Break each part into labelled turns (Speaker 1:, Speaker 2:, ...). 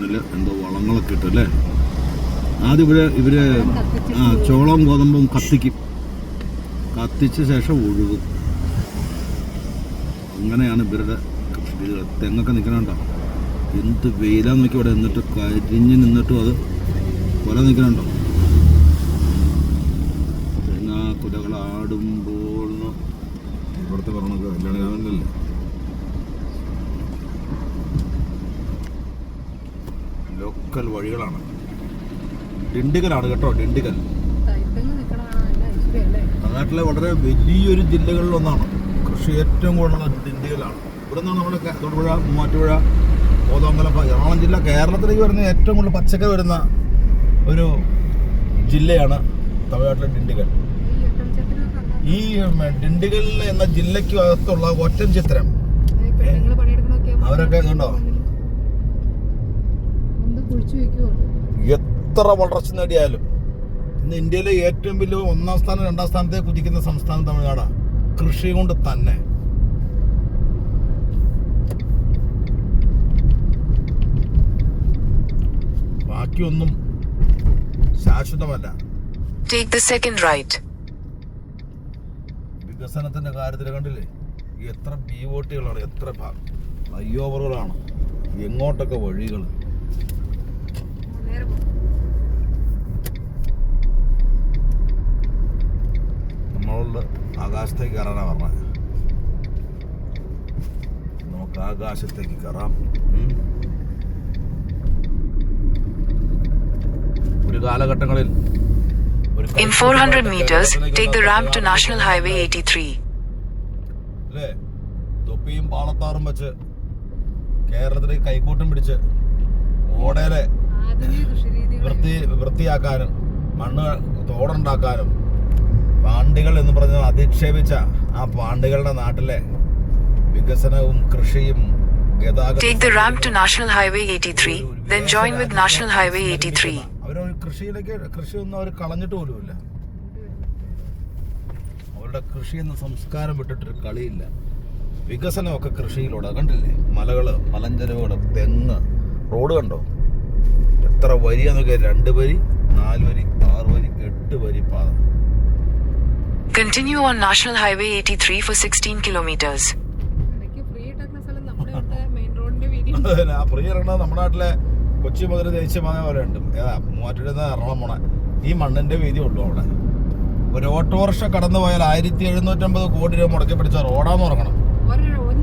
Speaker 1: മണ്ണിൽ എന്തോ വളങ്ങളൊക്കെ ഇട്ടു അല്ലേ? ആദ്യം ഇവർ ഇവർ ആ ചോളം ഗോതമ്പും കത്തിക്കും. കത്തിച്ച ശേഷം ഒഴുകും. അങ്ങനെയാണ് ഇവരുടെ തെങ്ങൊക്കെ നിൽക്കണുണ്ടോ എന്ത് വെയിലാന്ന് നോക്കി ഇവിടെ നിന്നിട്ട് കരിഞ്ഞ് നിന്നിട്ടും അത് കൊല നിൽക്കണുണ്ടോ തേങ്ങാ കുലകൾ ലോക്കൽ വഴികളാണ്. ഡിണ്ടിഗലാണ് കേട്ടോ ഡിണ്ടിഗൽ തമിഴ്നാട്ടിലെ വളരെ വലിയൊരു ജില്ലകളിൽ ഒന്നാണ്. കൃഷി ഏറ്റവും കൂടുതലുള്ള ഡിണ്ടിഗലാണ് ഇവിടെ നിന്നാണ് നമ്മുടെ തൊടുപുഴ മൂവാറ്റുപുഴ കോതമംഗലം എറണാകുളം ജില്ല കേരളത്തിലേക്ക് വരുന്ന ഏറ്റവും കൂടുതൽ പച്ചക്കറി വരുന്ന ഒരു ജില്ലയാണ് തമിഴ്നാട്ടിലെ ഡിണ്ടിഗൽ
Speaker 2: ഈ
Speaker 1: ഡിണ്ടിഗൽ എന്ന ജില്ലയ്ക്ക് അകത്തുള്ള ഒറ്റൻ ചിത്രം അവരൊക്കെ ഇതുണ്ടോ? എത്ര വളർച്ച നേടിയാലും ഇന്ന് ഇന്ത്യയിലെ ഏറ്റവും വലിയ ഒന്നാം സ്ഥാനം രണ്ടാം സ്ഥാനത്തെ കുതിക്കുന്ന സംസ്ഥാനം തമിഴ്നാടാണ് കൃഷി കൊണ്ട് തന്നെ. ബാക്കിയൊന്നും ശാശ്വതമല്ല.
Speaker 3: ടേക്ക് സെക്കൻഡ് റൈറ്റ്
Speaker 1: വികസനത്തിന്റെ കാര്യത്തിൽ കണ്ടില്ലേ? ഈ എത്ര ബി വോട്ടുകളാണ് എത്ര ഫ്ലൈ ഓവറുകളാണ് എങ്ങോട്ടൊക്കെ വഴികൾ. നമ്മളോട് ആകാശത്തേക്ക് കയറാനാ പറഞ്ഞത് നമുക്ക് ആകാശത്തേക്ക് കയറാം. ഒരു കാലഘട്ടങ്ങളിൽ
Speaker 3: In 400 meters, take the ramp to National Highway 83.
Speaker 1: അല്ലേ? തൊപ്പിയും പാളത്താറും വെച്ച് കേരളത്തിലേക്ക് കൈക്കൂട്ടം പിടിച്ച് ഓടയിലെ വൃത്തി വൃത്തിയാക്കാനും മണ്ണ് തോടുണ്ടാക്കാനും പാണ്ടികൾ എന്ന് പറഞ്ഞാൽ അധിക്ഷേപിച്ച ആ പാണ്ടികളുടെ നാട്ടിലെ വികസനവും കൃഷിയും ഗതാഗത
Speaker 3: Take the ramp to National Highway 83, then join with National Highway 83.
Speaker 1: അവരൊരു കൃഷിയിലേക്ക് കൃഷിയൊന്നും അവർ കളഞ്ഞിട്ട് പോലുമില്ല. അവരുടെ കൃഷി എന്ന സംസ്കാരം വിട്ടിട്ടൊരു കളിയില്ല. വികസനമൊക്കെ കൃഷിയിലൂടെ. കണ്ടില്ലേ? മലകൾ മലഞ്ചരവുകൾ തെങ്ങ് റോഡ് കണ്ടോ? എത്ര വരിയാ നോക്കിയാ രണ്ട് വരി നാല് വരി ആറ് വരി എട്ട് വരി പാത.
Speaker 3: Continue on National Highway 83 for 16 kilometers.
Speaker 2: ഇടയ്ക്ക് ഫ്രീ ഇട്ടേക്കുന്ന സ്ഥലം നമ്മുടെ മെയിൻ റോഡിന്റെ വീതി.
Speaker 1: ആ പ്രിയ ഇറങ്ങുന്ന നമ്മുടെ നാട്ടിലെ കൊച്ചി മുതൽ ദേശീയമായ പോലെ ഉണ്ട്. ഏതാ മൂവാറ്റുപുഴ എറണാകുളം പോണ ഈ മണ്ണിന്റെ വീതി ഉള്ളു അവിടെ. ഒരു ഓട്ടോറിക്ഷ കടന്നു പോയാൽ ആയിരത്തി എഴുന്നൂറ്റമ്പത് കോടി രൂപ മുടക്കി പിടിച്ച റോഡാന്ന് ഉറങ്ങണം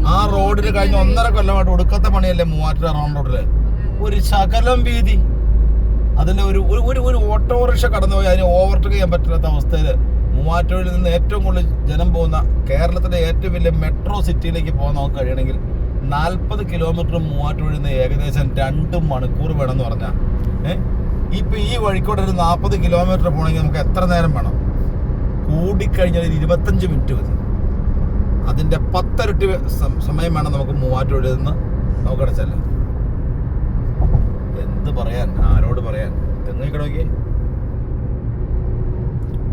Speaker 1: ആ റോഡിന് കഴിഞ്ഞ ഒന്നര കൊല്ലമായിട്ട് ഒടുക്കത്തെ പണിയല്ലേ മൂവാറ്റുപുഴ എറണാകുളം റോഡിൽ? ഒരു ശകലം വീതി. അതിന്റെ ഒരു ഒരു ഒരു ഓട്ടോറിക്ഷ കടന്നുപോയി അതിനെ ഓവർടേക്ക് ചെയ്യാൻ പറ്റാത്ത അവസ്ഥയിൽ മൂവാറ്റുപുഴയിൽ നിന്ന് ഏറ്റവും കൂടുതൽ ജനം പോകുന്ന കേരളത്തിലെ ഏറ്റവും വലിയ മെട്രോ സിറ്റിയിലേക്ക് പോകാൻ നമുക്ക് കഴിയണമെങ്കിൽ നാൽപ്പത് കിലോമീറ്റർ മൂവാറ്റുപുഴയിൽ നിന്ന് ഏകദേശം രണ്ട് മണിക്കൂർ വേണമെന്ന് പറഞ്ഞാൽ ഏഹ് ഇപ്പം ഈ വഴിക്കൂടെ ഒരു നാൽപ്പത് കിലോമീറ്റർ പോകണമെങ്കിൽ നമുക്ക് എത്ര നേരം വേണം? കൂടിക്കഴിഞ്ഞാൽ ഒരു ഇരുപത്തഞ്ച് മിനിറ്റ് മതി. അതിന്റെ പത്തരട്ടി സമയം വേണം നമുക്ക് മൂവാറ്റുപുഴയിൽ നിന്ന് നമുക്കവിടെ ചെല്ലാൻ. എന്ത് പറയാൻ ആരോട് പറയാൻ? തെങ്ങിക്കണോക്കി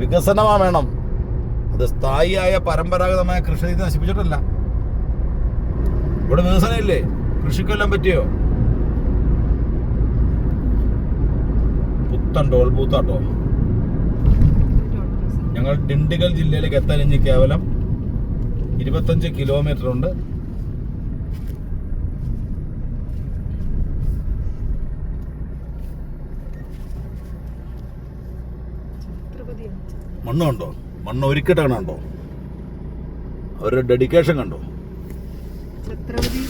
Speaker 1: വികസനമാ വേണം. അത് സ്ഥായിയായ പരമ്പരാഗതമായ കൃഷി രീതി നശിപ്പിച്ചിട്ടല്ല. ഇവിടെ വികസനം ഇല്ലേ കൃഷിക്കൊല്ലാൻ പറ്റിയോ? പുത്തൻ ടോൾ ബൂത്താട്ടോ. ഞങ്ങൾ ഡിണ്ടിഗൽ ജില്ലയിലേക്ക് എത്താൻ ഇനി കേവലം ഇരുപത്തഞ്ച് കിലോമീറ്റർ ഉണ്ട് മണ്ണ് കണ്ടോ മണ്ണ് ഒരുക്കിട്ടാണ് കണ്ടോ അവരുടെ ഡെഡിക്കേഷൻ കണ്ടോ?
Speaker 2: ഛത്രപതി.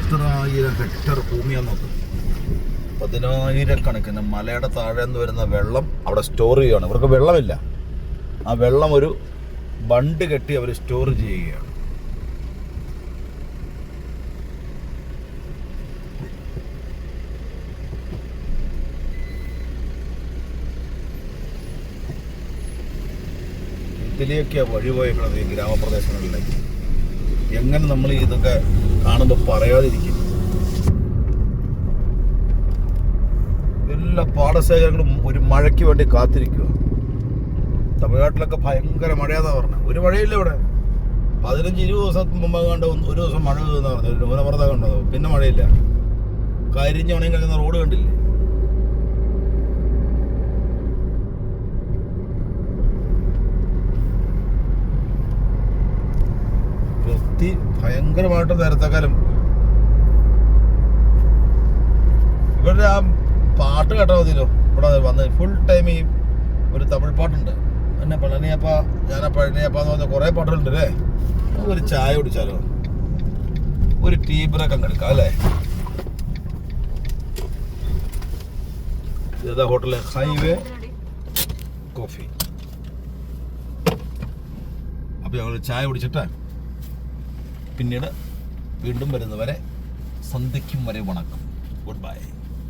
Speaker 1: എത്രായിരം ഹെക്ടർ ഭൂമിയാണ് നോക്ക്. പതിനായിരക്കണക്കിന് മലയുടെ താഴെ നിന്ന് വരുന്ന വെള്ളം അവിടെ സ്റ്റോർ ചെയ്യുകയാണ് ഇവർക്ക് വെള്ളമില്ല. ആ വെള്ളം ഒരു ബണ്ട് കെട്ടി അവർ സ്റ്റോർ ചെയ്യുകയാണ്. ഇതിലേക്ക് വഴിപോയേക്കുന്നത് ഈ ഗ്രാമപ്രദേശങ്ങളിലേക്ക്. എങ്ങനെ നമ്മൾ ഇതൊക്കെ കാണുമ്പോൾ പറയാതിരിക്കും? എല്ലാ പാടശേഖരങ്ങളും ഒരു മഴയ്ക്ക് വേണ്ടി കാത്തിരിക്കുക. തമിഴ്നാട്ടിലൊക്കെ ഭയങ്കര മഴയാന്നാ പറഞ്ഞത് ഒരു മഴയില്ല ഇവിടെ. പതിനഞ്ച് ഇരുപത് ദിവസം മുമ്പ് കണ്ട ഒരു ദിവസം മഴ പെയ്തെന്നാ പറഞ്ഞു. ന്യൂനമർദ്ദം കണ്ടത് പിന്നെ മഴയില്ല. കരിഞ്ഞ് ഉണങ്ങി കിടക്കുന്ന റോഡ് കണ്ടില്ലേ വൃത്തി ഭയങ്കരമായിട്ട് നേരത്തെക്കാലം. ഇവരുടെ ആ പാട്ട് കേട്ടാൽ മതിയല്ലോ. ഇവിടെ വന്ന് ഫുൾ ടൈം ഈ ഒരു തമിഴ് പാട്ടുണ്ട്. എന്നെ പഴനിയപ്പ ഞാനാ പഴനിയപ്പ എന്ന് പറഞ്ഞ കുറേ പാട്ടുകളുണ്ട് അല്ലേ? ഒരു ചായ കുടിച്ചാലോ? ഒരു ടീ ബ്രേക്ക് അങ്ങ് എടുക്കാം അല്ലേ? ഇതാ ഹോട്ടൽ ഹൈവേ കോഫി അപ്പൊ ഞങ്ങൾ ചായ കുടിച്ചിട്ട് പിന്നീട് വീണ്ടും വരുന്നവരെ സന്ധ്യയ്ക്കും വരെ വണക്കം. Good bye